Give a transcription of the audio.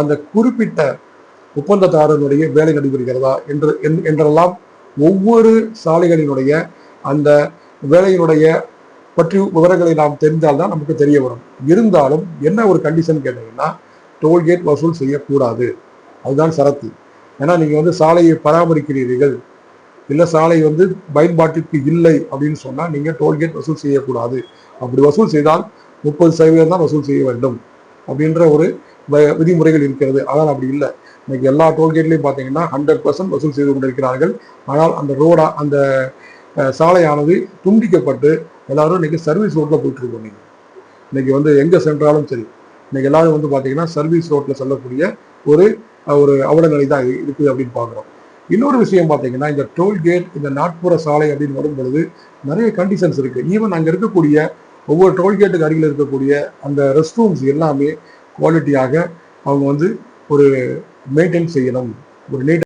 அந்த குறிப்பிட்ட ஒப்பந்ததாரனுடைய வேலை நடைபெறுகிறதா என்று என்- என்றெல்லாம் ஒவ்வொரு சாலைகளினுடைய அந்த வேலையினுடைய பற்றி விவரங்களை நாம் தெரிந்தால்தான் நமக்கு தெரிய வரும். இருந்தாலும் என்ன ஒரு கண்டிஷன் கேட்டீங்கன்னா டோல்கேட் வசூல் செய்யக்கூடாது. அதுதான் சரத்து ஏன்னா நீங்கள் வந்து சாலையை பராமரிக்கிறீர்கள். இல்லை சாலை வந்து பயன்பாட்டிற்கு இல்லை அப்படின்னு சொன்னால் நீங்கள் டோல்கேட் வசூல் செய்யக்கூடாது. அப்படி வசூல் செய்தால் முப்பது சதவீதம் தான் வசூல் செய்ய வேண்டும். அப்படின்ற ஒரு விதிமுறைகள் இருக்கிறது. ஆனால் அப்படி இல்லை. இன்னைக்கு எல்லா டோல்கேட்லையும் பார்த்தீங்கன்னா ஹண்ட்ரட் பர்சன்ட் வசூல் செய்து கொண்டிருக்கிறார்கள். ஆனால் அந்த ரோடா அந்த சாலையானது துண்டிக்கப்பட்டு எல்லாரும் இன்னைக்கு சர்வீஸ் ரோட்ல போயிட்டு இருக்கோம் நீங்க இன்னைக்கு வந்து எங்க சென்றாலும் சரி இன்னைக்கு எல்லாரும் வந்து பார்த்தீங்கன்னா சர்வீஸ் ரோட்ல செல்லக்கூடிய ஒரு ஒரு அவல நிலை தான் இருக்குது அப்படின்னு பார்க்குறோம். இன்னொரு விஷயம் பார்த்தீங்கன்னா இந்த டோல்கேட் இந்த நாட்புற சாலை அப்படின்னு வரும் பொழுது நிறைய கண்டிஷன்ஸ் இருக்கு. ஈவன் அங்கே இருக்கக்கூடிய ஒவ்வொரு டோல்கேட்டுக்கு அருகில் இருக்கக்கூடிய அந்த ரெஸ்ட் ரூம்ஸ் எல்லாமே குவாலிட்டியாக அவங்க வந்து ஒரு மெயின்டைன் செய்யணும். ஒரு நீட்